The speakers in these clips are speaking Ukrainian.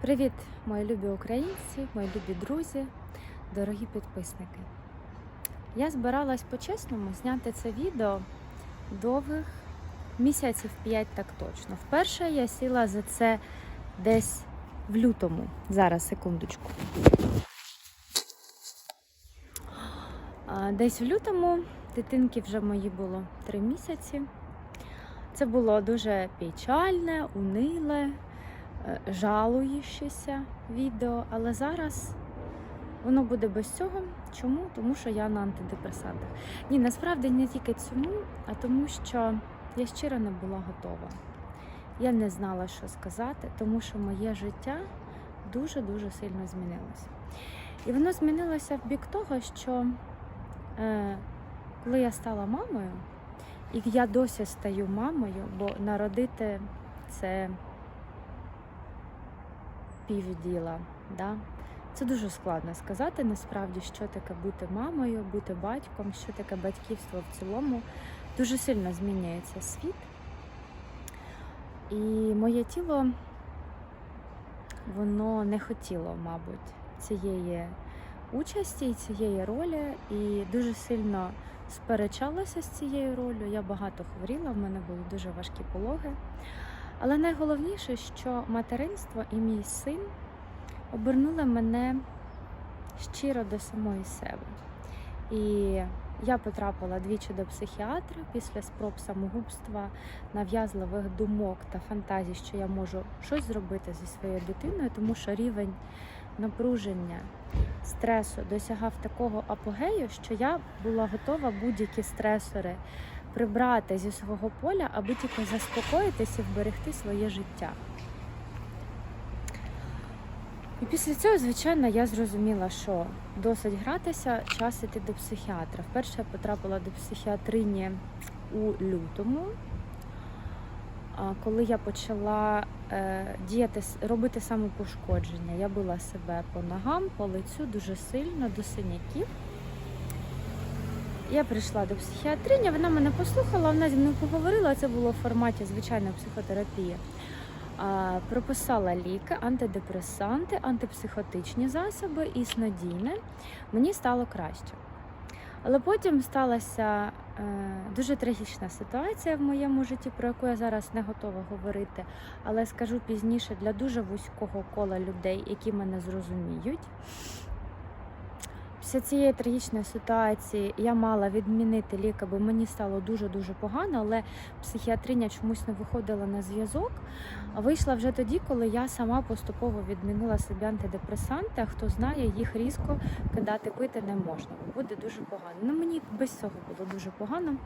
Привіт, мої любі українці, мої любі друзі, дорогі підписники. Я збиралась по-чесному зняти це відео довгих місяців 5 так точно. Вперше я сіла за це десь в лютому. Зараз, секундочку. Десь в лютому дитинки вже мої було 3 місяці. Це було дуже печальне, униле жалуючися відео, але зараз воно буде без цього. Чому? Тому що я на антидепресантах. Ні, насправді не тільки цьому, а тому, що я щиро не була готова. Я не знала, що сказати, тому що моє життя дуже-дуже сильно змінилося. І воно змінилося в бік того, що е, коли я стала мамою, і я досі стаю мамою, бо народити це півділа. Да? Це дуже складно сказати насправді, що таке бути мамою, бути батьком, що таке батьківство в цілому. Дуже сильно змінюється світ. І моє тіло, воно не хотіло, мабуть, цієї участі, цієї ролі, і дуже сильно сперечалася з цією ролью. Я багато хворіла, в мене були дуже важкі пологи. Але найголовніше, що материнство і мій син обернули мене щиро до самої себе. І я потрапила двічі до психіатра після спроб самогубства, нав'язливих думок та фантазій, що я можу щось зробити зі своєю дитиною, тому що рівень напруження, стресу досягав такого апогею, що я була готова будь-які стресори прибрати зі свого поля, аби тільки заспокоїтися і вберегти своє життя. І після цього, звичайно, я зрозуміла, що досить гратися, час іти до психіатра. Вперше я потрапила до психіатрині у лютому, коли я почала е, діяти, робити самопошкодження. Я била себе по ногам, по лицю дуже сильно, до синяків. Я прийшла до психіатрині, вона мене послухала, вона зі мною поговорила. Це було в форматі звичайної психотерапії. Прописала ліки, антидепресанти, антипсихотичні засоби і снодійне. Мені стало краще. Але потім сталася е, дуже трагічна ситуація в моєму житті, про яку я зараз не готова говорити, але скажу пізніше для дуже вузького кола людей, які мене зрозуміють. Після цієї трагічної ситуації я мала відмінити ліки, бо мені стало дуже-дуже погано, але психіатриня чомусь не виходила на зв'язок. Вийшла вже тоді, коли я сама поступово відмінила собі антидепресанти. А хто знає, їх різко кидати пити не можна, буде дуже погано. Ну мені без цього було дуже погано.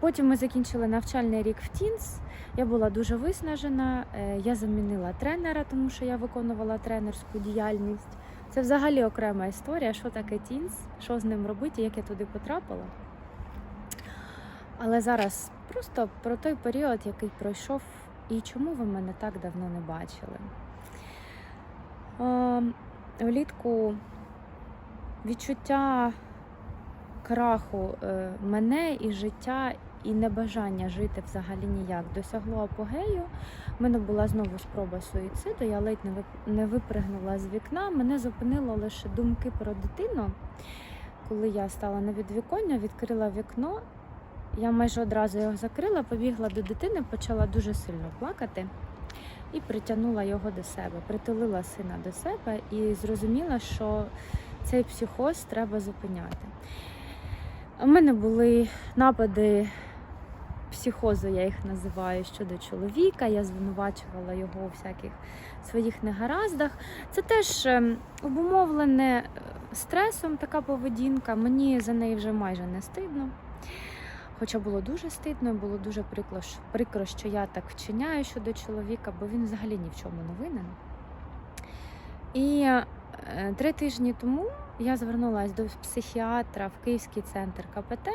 Потім ми закінчили навчальний рік в Тінс. Я була дуже виснажена. Е, Я замінила тренера, тому що я виконувала тренерську діяльність. Це взагалі окрема історія, що таке Тінс, що з ним робити, як я туди потрапила. Але зараз просто про той період, який пройшов, і чому ви мене так давно не бачили. Ем, Влітку відчуття краху е, мене і життя, і небажання жити взагалі ніяк досягло апогею. У мене була знову спроба суїциду, я ледь не не випригнула з вікна. Мене зупинило лише думки про дитину. Коли я стала на відвіконня, відкрила вікно. Я майже одразу його закрила, побігла до дитини, почала дуже сильно плакати і притягнула його до себе, притулила сина до себе і зрозуміла, що цей психоз треба зупиняти. У мене були напади психозу, я їх називаю щодо чоловіка. Я звинувачувала його у всяких своїх негараздах. Це теж ем, обумовлене е, стресом така поведінка. Мені за неї вже майже не стидно. Хоча було дуже стидно, було дуже прикро, прикро, що я так вчиняю щодо чоловіка, бо він взагалі ні в чому не винен. І е, три тижні тому я звернулася до психіатра в Київський центр КПТ.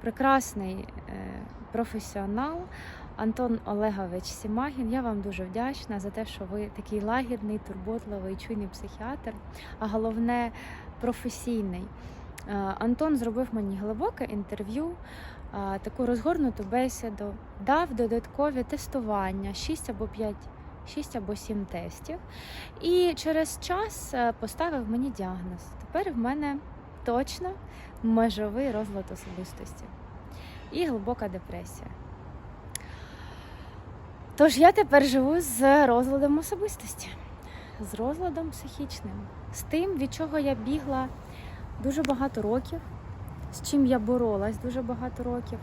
Прекрасний е, професіонал Антон Олегович Сімагін. Я вам дуже вдячна за те, що ви такий лагідний, турботливий, чуйний психіатр, а головне професійний. Антон зробив мені глибоке інтерв'ю, таку розгорнуту бесіду, дав додаткові тестування 6 або 5 6 або 7 тестів. І через час е, поставив мені діагноз. Тепер в мене точно межовий розлад особистості і глибока депресія. Тож я тепер живу з розладом особистості, з розладом психічним, з тим, від чого я бігла дуже багато років, з чим я боролась дуже багато років.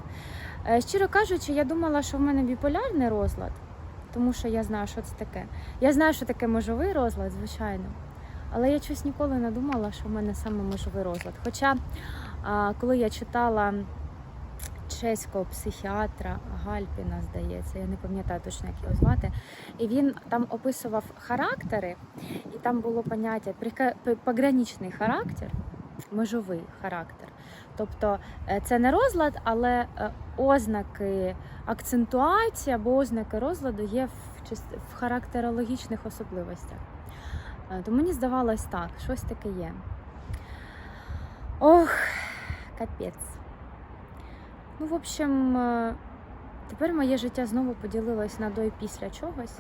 Е, Щиро кажучи, я думала, що в мене біполярний розлад, тому що я знаю, що це таке. Я знаю, що таке межовий розлад, звичайно. Але я щось ніколи не думала, що в мене саме межовий розлад. Хоча, коли я читала чеського психіатра Гальпіна, здається, я не пам'ятаю точно, як його звати, і він там описував характери, і там було поняття пограничний характер, межовий характер. Тобто е, це не розлад, але е, ознаки акцентуації або ознаки розладу є в, в характерологічних особливостях. Е, То мені здавалось так, щось таке є. Ох, капець. Ну, в общем, е, тепер моє життя знову поділилось на до і після чогось.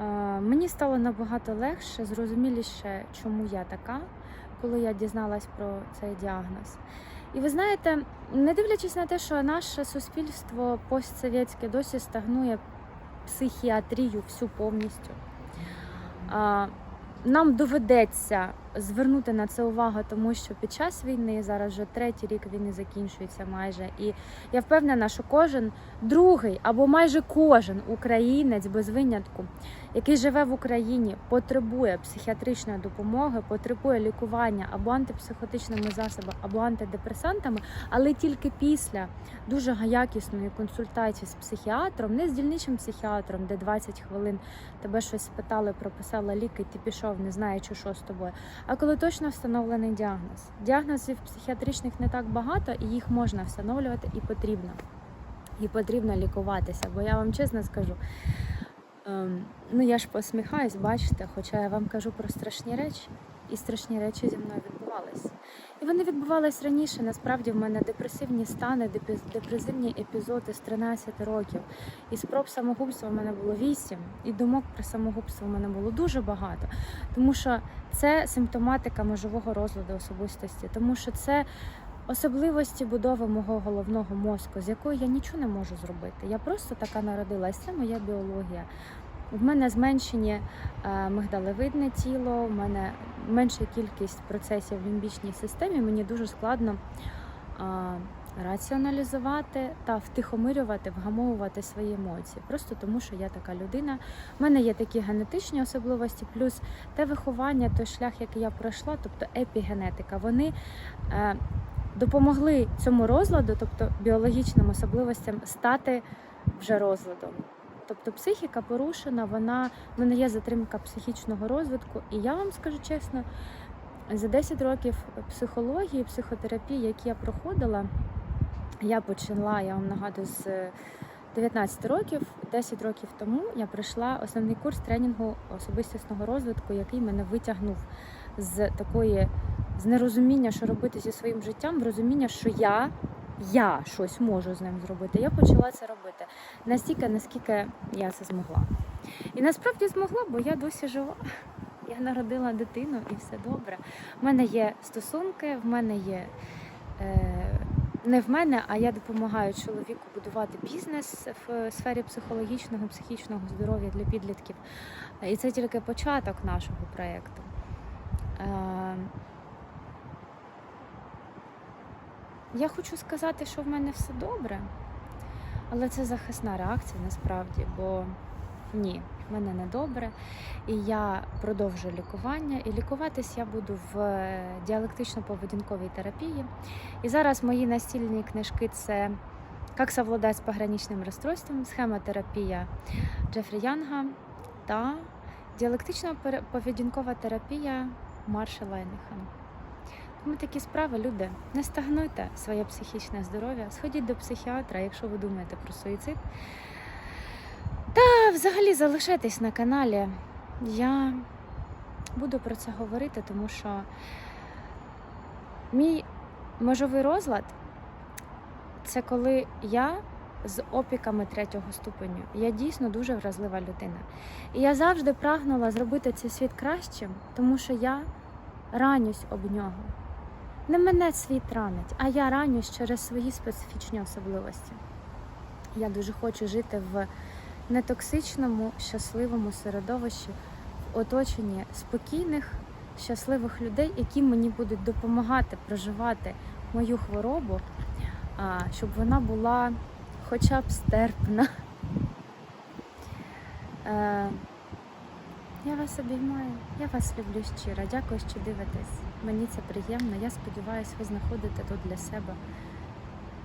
Е, Мені стало набагато легше, зрозуміліше, чому я така, коли я дізналась про цей діагноз. І ви знаєте, не дивлячись на те, що наше суспільство постсовєтське досі стагнує психіатрію всю повністю. Нам доведеться звернути на це увагу, тому що під час війни зараз вже третій рік війни закінчується майже. І я впевнена, що кожен другий або майже кожен українець без винятку, який живе в Україні, потребує психіатричної допомоги, потребує лікування або антипсихотичними засобами, або антидепресантами, але тільки після дуже якісної консультації з психіатром, не з дільничим психіатром, де 20 хвилин тебе щось спитали, прописала ліки, ти пішов, не знаючи, що з тобою. А коли точно встановлений діагноз. Діагнозів психіатричних не так багато, і їх можна встановлювати і потрібно. І потрібно лікуватися. Бо я вам чесно скажу, ем, ну я ж посміхаюсь, бачите, хоча я вам кажу про страшні речі, і страшні речі зі мною відбувалися. І вони відбувались раніше. Насправді в мене депресивні стани, депресивні епізоди з 13 років. І спроб самогубства в мене було 8, і думок про самогубство в мене було дуже багато. Тому що це симптоматика межового розладу особистості, тому що це особливості будови мого головного мозку, з якою я нічого не можу зробити. Я просто така народилась. Це моя біологія. В мене зменшені е, мигдалевидне тіло, в мене менша кількість процесів в лімбічній системі. Мені дуже складно е, раціоналізувати та втихомирювати, вгамовувати свої емоції. Просто тому, що я така людина. У мене є такі генетичні особливості, плюс те виховання, той шлях, який я пройшла, тобто епігенетика, вони е, допомогли цьому розладу, тобто біологічним особливостям, стати вже розладом. Тобто психіка порушена, вона в мене є затримка психічного розвитку, і я вам скажу чесно, за 10 років психології, психотерапії, які я проходила, я почала, я вам нагадую, з 19 років, 10 років тому я пройшла основний курс тренінгу особистісного розвитку, який мене витягнув з такої з нерозуміння, що робити зі своїм життям, в розуміння, що я, я щось можу з ним зробити. Я почала це робити настільки, наскільки я це змогла. І насправді змогла, бо я досі жива. Я народила дитину і все добре. В мене є стосунки, в мене є. Е, не в мене, а я допомагаю чоловіку будувати бізнес в сфері психологічного, психічного здоров'я для підлітків. І це тільки початок нашого проєкту. Е, Я хочу сказати, що в мене все добре, але це захисна реакція насправді, бо ні, в мене не добре. І я продовжую лікування. І лікуватись я буду в діалектично-поведінковій терапії. І зараз мої настільні книжки це Як совладати з пограничним розстройством, схемотерапія Джефрі Янга та Діалектична поведінкова терапія Марша Лайнехан. Тому такі справи, люди, не стагнуйте своє психічне здоров'я, сходіть до психіатра, якщо ви думаєте про суїцид. Та взагалі залишайтесь на каналі. Я буду про це говорити, тому що мій межовий розлад це коли я з опіками третього ступеню. Я дійсно дуже вразлива людина. І я завжди прагнула зробити цей світ кращим, тому що я ранюсь об нього. Не мене світ ранить, а я ранюсь через свої специфічні особливості. Я дуже хочу жити в нетоксичному, щасливому середовищі, в оточенні спокійних, щасливих людей, які мені будуть допомагати проживати мою хворобу, щоб вона була хоча б стерпна. Я вас обіймаю, я вас люблю щиро. Дякую, що дивитесь. Мені це приємно. Я сподіваюся, ви знаходите тут для себе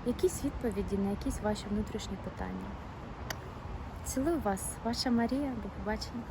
якісь відповіді на якісь ваші внутрішні питання. Цілую вас, ваша Марія. До побачення.